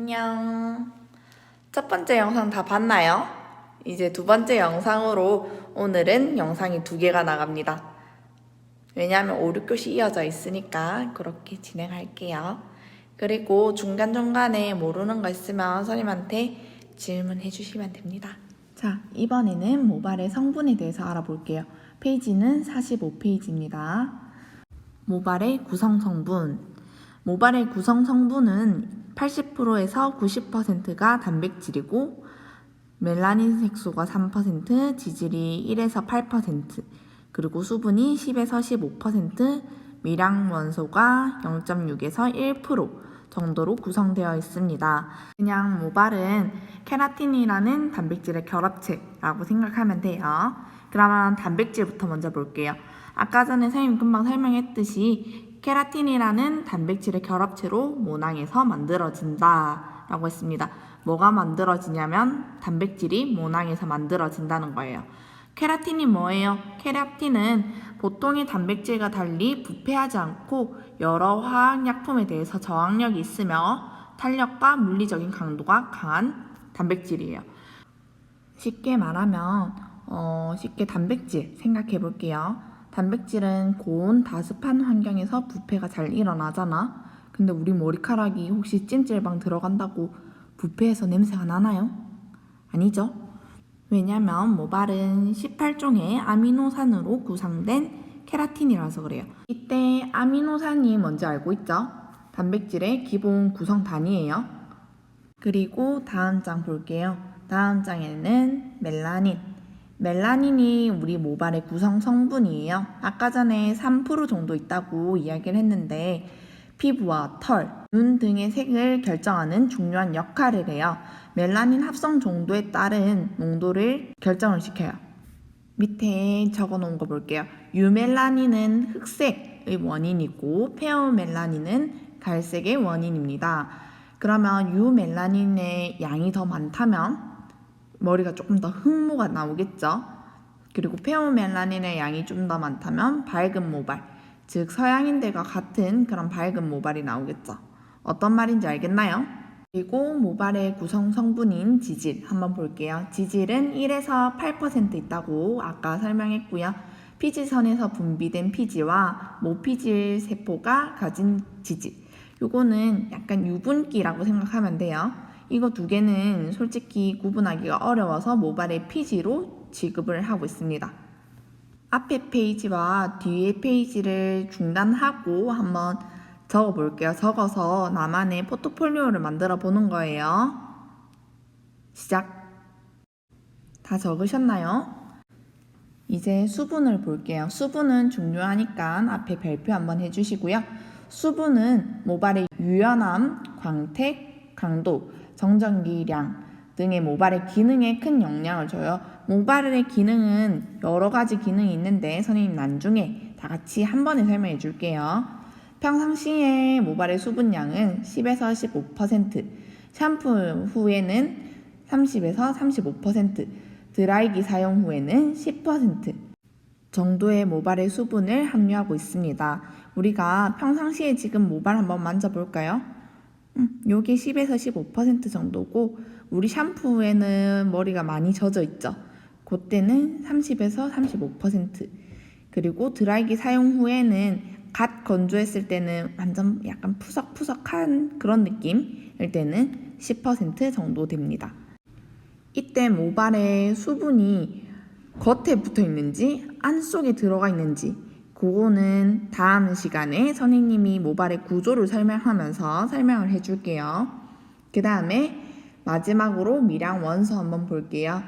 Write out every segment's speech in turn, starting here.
안녕. 첫 번째 영상 다 봤나요? 이제 두 번째 영상으로 오늘은 영상이 두 개가 나갑니다. 왜냐하면 5, 6교시 이어져 있으니까 그렇게 진행할게요. 그리고 중간중간에 모르는 거 있으면 선생님한테 질문해 주시면 됩니다. 자, 이번에는 모발의 성분에 대해서 알아볼게요. 페이지는 45페이지입니다. 모발의 구성 성분. 모발의 구성 성분은 80%에서 90%가 단백질이고 멜라닌 색소가 3%, 지질이 1에서 8%, 그리고 수분이 10에서 15%, 미량 원소가 0.6에서 1% 정도로 구성되어 있습니다. 그냥 모발은 케라틴이라는 단백질의 결합체라고 생각하면 돼요. 그러면 단백질부터 먼저 볼게요. 아까 전에 선생님 금방 설명했듯이 케라틴이라는 단백질의 결합체로 모낭에서 만들어진다 라고 했습니다. 뭐가 만들어지냐면 단백질이 모낭에서 만들어진다는 거예요. 케라틴이 뭐예요? 케라틴은 보통의 단백질과 달리 부패하지 않고 여러 화학약품에 대해서 저항력이 있으며 탄력과 물리적인 강도가 강한 단백질이에요. 쉽게 말하면 어, 쉽게 단백질 생각해 볼게요. 단백질은 고온 다습한 환경에서 부패가 잘 일어나잖아. 근데 우리 머리카락이 혹시 찜질방 들어간다고 부패해서 냄새가 나나요? 아니죠. 왜냐면 모발은 18종의 아미노산으로 구성된 케라틴이라서 그래요. 이때 아미노산이 뭔지 알고 있죠? 단백질의 기본 구성 단위예요. 그리고 다음 장 볼게요. 다음 장에는 멜라닌. 멜라닌이 우리 모발의 구성 성분이에요. 아까 전에 3% 정도 있다고 이야기를 했는데 피부와 털, 눈 등의 색을 결정하는 중요한 역할을 해요. 멜라닌 합성 정도에 따른 농도를 결정을 시켜요. 밑에 적어 놓은 거 볼게요. 유멜라닌은 흑색의 원인이고 페어멜라닌은 갈색의 원인입니다. 그러면 유멜라닌의 양이 더 많다면 머리가 조금 더 흑모가 나오겠죠. 그리고 페어멜라닌의 양이 좀 더 많다면 밝은 모발, 즉 서양인들과 같은 그런 밝은 모발이 나오겠죠. 어떤 말인지 알겠나요? 그리고 모발의 구성 성분인 지질 한번 볼게요. 지질은 1에서 8% 있다고 아까 설명했고요. 피지선에서 분비된 피지와 모피질 세포가 가진 지질. 요거는 약간 유분기라고 생각하면 돼요. 이거 두 개는 솔직히 구분하기가 어려워서 모발의 피지로 지급을 하고 있습니다. 앞에 페이지와 뒤에 페이지를 중단하고 한번 적어 볼게요. 적어서 나만의 포트폴리오를 만들어 보는 거예요. 시작. 다 적으셨나요? 이제 수분을 볼게요. 수분은 중요하니까 앞에 별표 한번 해주시고요. 수분은 모발의 유연함, 광택, 강도, 정전기량 등의 모발의 기능에 큰 영향을 줘요. 모발의 기능은 여러 가지 기능이 있는데 선생님 나중에 다 같이 한 번에 설명해 줄게요. 평상시에 모발의 수분량은 10에서 15%, 샴푸 후에는 30에서 35%, 드라이기 사용 후에는 10% 정도의 모발의 수분을 함유하고 있습니다. 우리가 평상시에 지금 모발 한번 만져볼까요? 음, 요게 10에서 15% 정도고 우리 샴푸에는 머리가 많이 젖어 있죠. 그때는 30에서 35% 그리고 드라이기 사용 후에는 갓 건조했을 때는 완전 약간 푸석푸석한 그런 느낌일 때는 10% 정도 됩니다. 이때 모발에 수분이 겉에 붙어 있는지 안 속에 들어가 있는지 그거는 다음 시간에 선생님이 모발의 구조를 설명하면서 설명을 해줄게요. 그 다음에 마지막으로 미량 원소 한번 볼게요.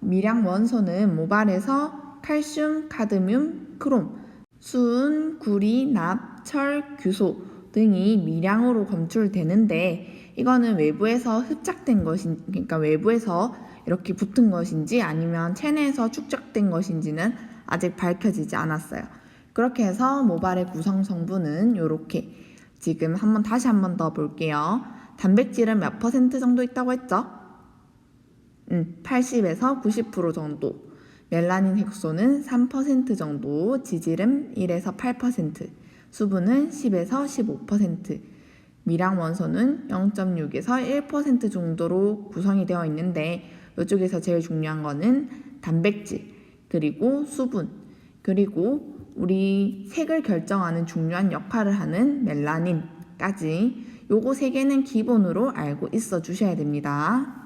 미량 원소는 모발에서 칼슘, 카드뮴, 크롬, 수은, 구리, 납, 철, 규소 등이 미량으로 검출되는데 이거는 외부에서 흡착된 것인 그러니까 외부에서 이렇게 붙은 것인지 아니면 체내에서 축적된 것인지는 아직 밝혀지지 않았어요. 그렇게 해서 모발의 구성 성분은 이렇게 지금 한번 다시 한번 더 볼게요. 단백질은 몇 퍼센트 정도 있다고 했죠? 음, 80에서 90% 정도. 멜라닌 색소는 3% 정도, 지질은 1에서 8%, 수분은 10에서 15%, 미량 원소는 0.6에서 1% 정도로 구성이 되어 있는데 이쪽에서 제일 중요한 거는 단백질 그리고 수분 그리고 우리 색을 결정하는 중요한 역할을 하는 멜라닌까지 요거 세 개는 기본으로 알고 있어 주셔야 됩니다.